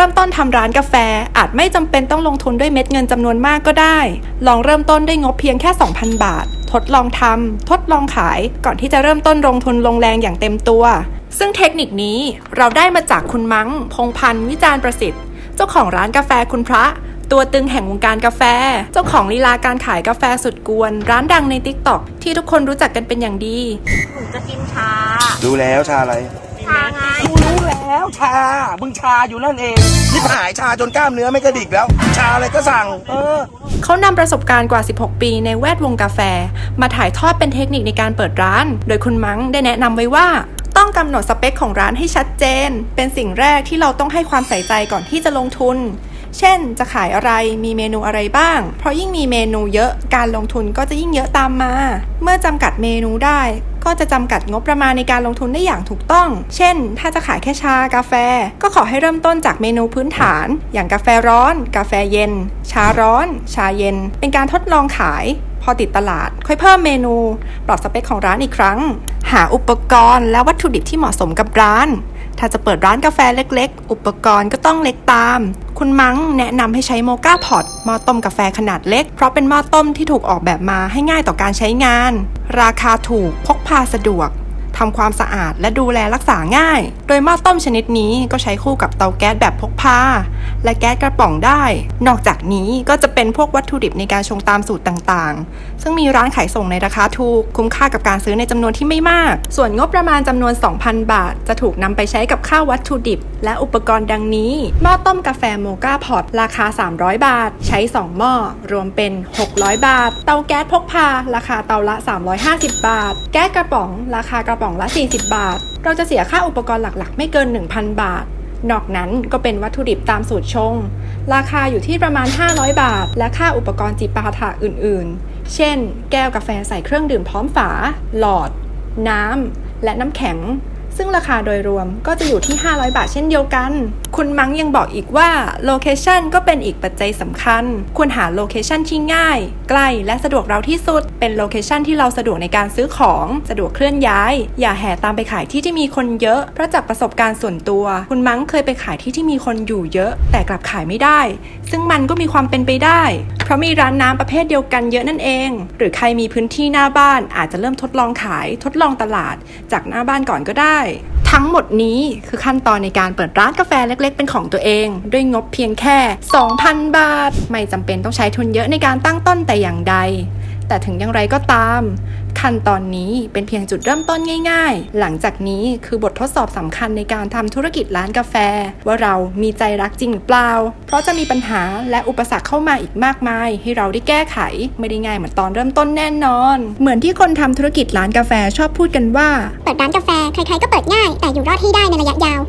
ริ่มต้นทำร้านกาแฟ อาจไม่จำเป็นต้องลงทุนด้วยเม็ดเงินจำนวนมากก็ได้ ลองเริ่มต้นด้วยงบเพียงแค่ 2,000 บาท ทดลองทำทดลองขาย ก่อนที่จะเริ่มต้นลงทุนลงแรงอย่างเต็มตัว ซึ่งเทคนิคนี้เราได้มาจากคุณมัง้ง พงพันธ์วิจารณ์ประสิทธิ์ เจ้าของร้านกาแฟคุณพระตัวตึงแห่งวงการกาแฟ เจ้าของลีลาการขายกาแฟสุดกวน ร้านดังใน t ิ k t o k ที่ทุกคนรู้จักกันเป็นอย่างดี หนูจะกินชา ดูแล้วชาอะไร ชาไง กูรู้แล้วชา มึงชาอยู่นั่นเองนี่หายชาจนกล้ามเนื้อไม่กระดิกแล้ว ชาอะไรก็สั่ง เออ เขานำประสบการณ์กว่า 16 ปีในแวดวงกาแฟ มาถ่ายทอดเป็นเทคนิคในการเปิดร้าน โดยคุณมังได้แนะนำไว้ว่าต้องกำหนดสเปคของร้านให้ชัดเจน เป็นสิ่งแรกที่เราต้องให้ความใส่ใจก่อนที่จะลงทุน เช่น จะขายอะไรมีเมนูอะไรบ้าง เพราะยิ่งมีเมนูเยอะการลงทุนก็จะยิ่งเยอะตามมา เมื่อจำกัดเมนูได้ ก็จะจำกัดงบประมาณในการลงทุนได้อย่างถูกต้อง เช่น ถ้าจะขายแค่ชากาแฟ ก็ขอให้เริ่มต้นจากเมนูพื้นฐาน อย่างกาแฟร้อน กาแฟเย็น ชาร้อน ชาเย็น เป็นการทดลองขายพอติดตลาด ค่อยเพิ่มเมนู ปรับสเปคของร้านอีกครั้ง หาอุปกรณ์และวัตถุดิบที่เหมาะสมกับร้าน ถ้าจะเปิดร้านกาแฟเล็กๆ อุปกรณ์ก็ต้องเล็กตาม คุณมังแนะนำให้ใช้โมกาพอตหม้อต้มกาแฟขนาดเล็ก เพราะเป็นหม้อต้มที่ถูกออกแบบมาให้ง่ายต่อการใช้งาน ราคาถูกพกพาสะดวก ทำความสะอาดและดูแลรักษาง่าย โดยหม้อต้มชนิดนี้ก็ใช้คู่กับเตาแก๊สแบบพกพา และแก๊สกระป๋องได้ นอกจากนี้ก็จะเป็นพวกวัตถุดิบในการชงตามสูตรต่างๆ ซึ่งมีร้านขายส่งในราคาถูก คุ้มค่ากับการซื้อในจำนวนที่ไม่มาก ส่วนงบประมาณจำนวน 2,000 บาท จะถูกนำไปใช้กับค่าวัตถุดิบ และอุปกรณ์ดังนี้ หม้อต้มกาแฟโมกาพอตราคา 300 บาท ใช้ 2 หม้อ รวมเป็น 600 บาท เตาแก๊สพกพา ราคาเตาละ 350 บาท แก๊สกระป๋อง ราคากระป๋ององละ 40 บาท เราจะเสียค่าอุปกรณ์หลักๆ ไม่เกิน 1,000 บาท นอกนั้นก็เป็นวัตถุดิบตามสูตรชง ราคาอยู่ที่ประมาณ 500 บาท และค่าอุปกรณ์จิปาถะอื่นๆ เช่น แก้วกาแฟใส่เครื่องดื่มพร้อมฝา หลอด น้ำและน้ำแข็ง ซึ่งราคาโดยรวมก็จะอยู่ที่ 500 บาทเช่นเดียวกัน คุณมังยังบอกอีกว่าโลเคชันก็เป็นอีกปัจจัยสำคัญ ควรหาโลเคชันที่ง่าย ใกล้และสะดวกเราที่สุด เป็นโลเคชันที่เราสะดวกในการซื้อของสะดวกเคลื่อนย้าย อย่าแห่ตามไปขายที่ที่มีคนเยอะ เพราะจากประสบการณ์ส่วนตัว คุณมังเคยไปขายที่ที่มีคนอยู่เยอะ แต่กลับขายไม่ได้ ซึ่งมันก็มีความเป็นไปได้ ราะมีร้านน้ำประเภทเดียวกันเยอะนั่นเอง หรือใครมีพื้นที่หน้าบ้านอาจจะเริ่มทดลองขาย ทดลองตลาด จากหน้าบ้านก่อนก็ได้ ทั้งหมดนี้คือขั้นตอนในการเปิดร้านกาแฟเล็ก ๆ เป็นของตัวเอง ด้วยงบเพียงแค่ 2,000 บาท ไม่จำเป็นต้องใช้ทุนเยอะในการตั้งต้นแต่อย่างใด แต่ถึงอย่างไรก็ตาม ขั้นตอนนี้เป็นเพียงจุดเริ่มต้นง่าย ๆ หลังจากนี้คือบททดสอบสำคัญในการทำธุรกิจร้านกาแฟ ว่าเรามีใจรักจริงหรือเปล่า เพราะจะมีปัญหาและอุปสรรคเข้ามาอีกมากมาย ให้เราได้แก้ไข ไม่ได้ง่ายเหมือนตอนเริ่มต้นแน่นอน เหมือนที่คนทำธุรกิจร้านกาแฟชอบพูดกันว่า เปิดร้านกาแฟใครๆก็เปิดง่าย แต่อยู่รอดให้ได้ในระยะยาว